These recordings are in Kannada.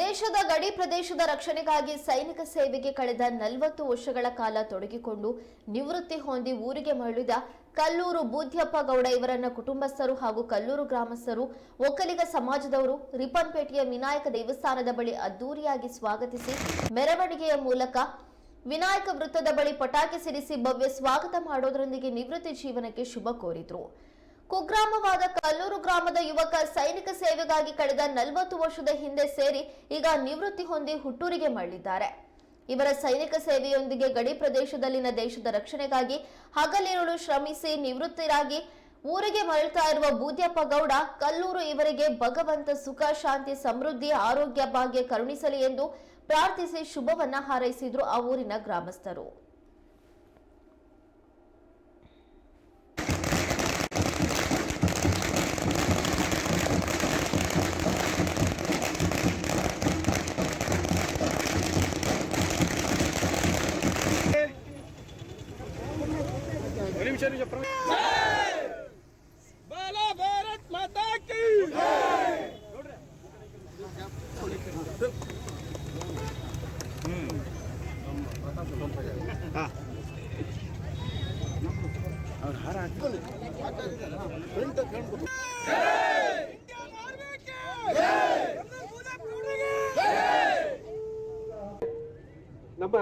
ದೇಶದ ಗಡಿ ಪ್ರದೇಶದ ರಕ್ಷಣೆಗಾಗಿ ಸೈನಿಕ ಸೇವೆಗೆ ಕಳೆದ ನಲವತ್ತು ವರ್ಷಗಳ ಕಾಲ ತೊಡಗಿಕೊಂಡು ನಿವೃತ್ತಿ ಹೊಂದಿ ಊರಿಗೆ ಮರಳಿದ ಕಲ್ಲೂರು ಬೂದ್ಯಪ್ಪ ಗೌಡ ಇವರನ್ನ ಕುಟುಂಬಸ್ಥರು ಹಾಗೂ ಕಲ್ಲೂರು ಗ್ರಾಮಸ್ಥರು, ಒಕ್ಕಲಿಗ ಸಮಾಜದವರು ರಿಪ್ಪನ್ಪೇಟೆಯ ವಿನಾಯಕ ದೇವಸ್ಥಾನದ ಬಳಿ ಅದ್ದೂರಿಯಾಗಿ ಸ್ವಾಗತಿಸಿ ಮೆರವಣಿಗೆಯ ಮೂಲಕ ವಿನಾಯಕ ವೃತ್ತದ ಬಳಿ ಪಟಾಕಿ ಸಿಡಿಸಿ ಭವ್ಯ ಸ್ವಾಗತ ಮಾಡೋದರೊಂದಿಗೆ ನಿವೃತ್ತಿ ಜೀವನಕ್ಕೆ ಶುಭ ಕೋರಿದ್ರು. ಕುಗ್ರಾಮವಾದ ಕಲ್ಲೂರು ಗ್ರಾಮದ ಯುವಕ ಸೈನಿಕ ಸೇವೆಗಾಗಿ ಕಳೆದ ನಲವತ್ತು ವರ್ಷದ ಹಿಂದೆ ಸೇರಿ ಈಗ ನಿವೃತ್ತಿ ಹೊಂದಿ ಹುಟ್ಟೂರಿಗೆ ಮರಳಿದ್ದಾರೆ. ಇವರ ಸೈನಿಕ ಸೇವೆಯೊಂದಿಗೆ ಗಡಿ ಪ್ರದೇಶದಲ್ಲಿನ ದೇಶದ ರಕ್ಷಣೆಗಾಗಿ ಹಗಲಿರುಳು ಶ್ರಮಿಸಿ ನಿವೃತ್ತಿರಾಗಿ ಊರಿಗೆ ಮರಳುತ್ತಾ ಇರುವ ಬೂದ್ಯಪ್ಪ ಗೌಡ, ಕಲ್ಲೂರು ಇವರಿಗೆ ಭಗವಂತ ಸುಖ, ಶಾಂತಿ, ಸಮೃದ್ಧಿ, ಆರೋಗ್ಯ, ಭಾಗ್ಯ ಕರುಣಿಸಲಿ ಎಂದು ಪ್ರಾರ್ಥಿಸಿ ಶುಭವನ್ನ ಹಾರೈಸಿದ್ರು ಆ ಊರಿನ ಗ್ರಾಮಸ್ಥರು. ನಮ್ಮ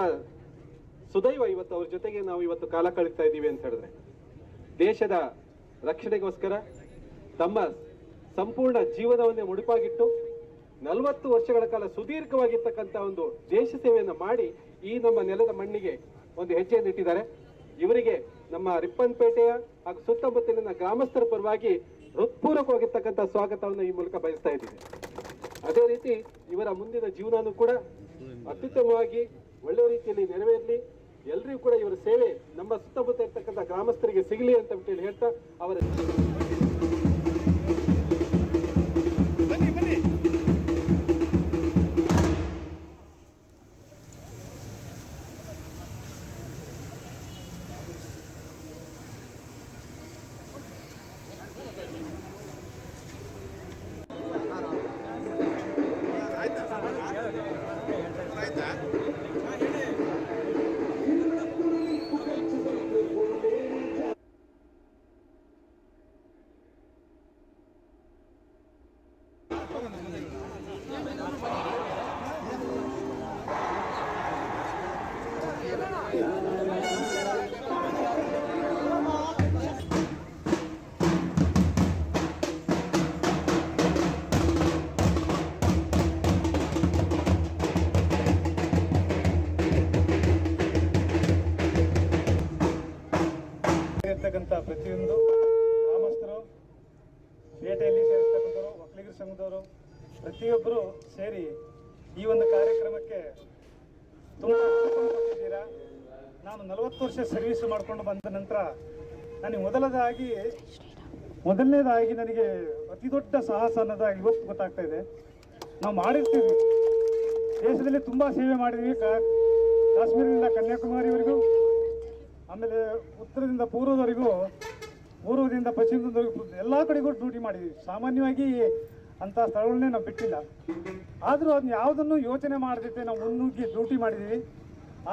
ಸುದೈವ ಇವತ್ತು ಅವ್ರ ಜೊತೆಗೆ ನಾವು ಇವತ್ತು ಕಾಲ ಕಳೀತಾ ಇದ್ದೀವಿ ಅಂತ ಹೇಳಿದ್ರೆ. ದೇಶದ ರಕ್ಷಣೆಗೋಸ್ಕರ ತಮ್ಮ ಸಂಪೂರ್ಣ ಜೀವನವನ್ನೇ ಮುಡುಪಾಗಿಟ್ಟು ನಲವತ್ತು ವರ್ಷಗಳ ಕಾಲ ಸುದೀರ್ಘವಾಗಿರ್ತಕ್ಕಂಥ ಒಂದು ದೇಶ ಸೇವೆಯನ್ನು ಮಾಡಿ ಈ ನಮ್ಮ ನೆಲದ ಮಣ್ಣಿಗೆ ಒಂದು ಹೆಜ್ಜೆಯನ್ನು ಇಟ್ಟಿದ್ದಾರೆ. ಇವರಿಗೆ ನಮ್ಮ ರಿಪ್ಪನ್ಪೇಟೆಯ ಹಾಗೂ ಸುತ್ತಮುತ್ತಲಿನ ಗ್ರಾಮಸ್ಥರ ಪರವಾಗಿ ಹೃತ್ಪೂರ್ವಕವಾಗಿರ್ತಕ್ಕಂಥ ಸ್ವಾಗತವನ್ನು ಈ ಮೂಲಕ ಬಯಸ್ತಾ ಇದ್ದೀವಿ ಅದೇ ರೀತಿ ಇವರ ಮುಂದಿನ ಜೀವನನೂ ಕೂಡ ಅತ್ಯುತ್ತಮವಾಗಿ ಒಳ್ಳೆ ರೀತಿಯಲ್ಲಿ ನೆರವೇರಲಿ. ಎಲ್ಲರಿಗೂ ಕೂಡ ಇವರ ಸೇವೆ ನಮ್ಮ ಸುತ್ತಮುತ್ತ ಇರ್ತಕ್ಕಂಥ ಗ್ರಾಮಸ್ಥರಿಗೆ ಸಿಗಲಿ ಅಂತ ಹೇಳಿ ಹೇಳ್ತಾ ಅವರ ಇರ್ತಕ್ಕಂಥ ಪ್ರತಿಯೊಂದು ಗ್ರಾಮಸ್ಥರು, ಪೇಟೆಯಲ್ಲಿ ಸೇರಿರ್ತಕ್ಕಂಥವ್ರು ಒಕ್ಕಲಿಗರ ಸಂಘದವರು, ಪ್ರತಿಯೊಬ್ಬರು ಸೇರಿ ಈ ಒಂದು ಕಾರ್ಯಕ್ರಮಕ್ಕೆ ತುಂಬ ಕೊಟ್ಟಿದ್ದೀರಾ ನಾನು ನಲವತ್ತು ವರ್ಷ ಸರ್ವಿಸ್ ಮಾಡಿಕೊಂಡು ಬಂದ ನಂತರ ನನಗೆ ಮೊದಲದಾಗಿ ಮೊದಲನೇದಾಗಿ ನನಗೆ ಅತಿ ದೊಡ್ಡ ಸಾಹಸ ಅನ್ನೋದಾಗಿ ಇವತ್ತು ಗೊತ್ತಾಗ್ತಾ ಇದೆ. ನಾವು ಮಾಡಿರ್ತೀವಿ. ದೇಶದಲ್ಲಿ ತುಂಬ ಸೇವೆ ಮಾಡಿದ್ವಿ ಕಾಶ್ಮೀರದಿಂದ ಕನ್ಯಾಕುಮಾರಿವರೆಗೂ ಆಮೇಲೆ ಉತ್ತರದಿಂದ ಪೂರ್ವದವರೆಗೂ, ಪೂರ್ವದಿಂದ ಪಶ್ಚಿಮದವರೆಗೂ ಎಲ್ಲ ಕಡೆಗೂ ಡ್ಯೂಟಿ ಮಾಡಿದ್ವಿ. ಸಾಮಾನ್ಯವಾಗಿ ಅಂತ ಸ್ಥಳಗಳನ್ನೇ ನಾವು ಬಿಟ್ಟಿಲ್ಲ. ಆದರೂ ಅದನ್ನ ಯಾವುದನ್ನು ಯೋಚನೆ ಮಾಡದಿದ್ದೆ ನಾವು ಮುನ್ನುಗ್ಗಿ ಡ್ಯೂಟಿ ಮಾಡಿದ್ದೀವಿ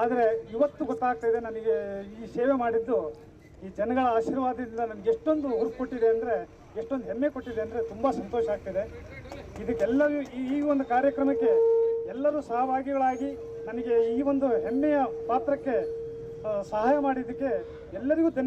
ಆದರೆ ಇವತ್ತು ಗೊತ್ತಾಗ್ತಾ ಇದೆ ನನಗೆ ಈ ಸೇವೆ ಮಾಡಿದ್ದು, ಈ ಜನಗಳ ಆಶೀರ್ವಾದದಿಂದ ನನಗೆ ಎಷ್ಟೊಂದು ಹುರುಪು ಕೊಟ್ಟಿದೆ ಅಂದರೆ, ಎಷ್ಟೊಂದು ಹೆಮ್ಮೆ ಕೊಟ್ಟಿದೆ ಅಂದರೆ ತುಂಬ ಸಂತೋಷ ಆಗ್ತಿದೆ. ಇದಕ್ಕೆಲ್ಲರೂ ಈ ಒಂದು ಕಾರ್ಯಕ್ರಮಕ್ಕೆ ಎಲ್ಲರೂ ಸಹಭಾಗಿಗಳಾಗಿ ನನಗೆ ಈ ಒಂದು ಹೆಮ್ಮೆಯ ಪಾತ್ರಕ್ಕೆ ಸಹಾಯ ಮಾಡಿದ್ದಕ್ಕೆ ಎಲ್ಲರಿಗೂ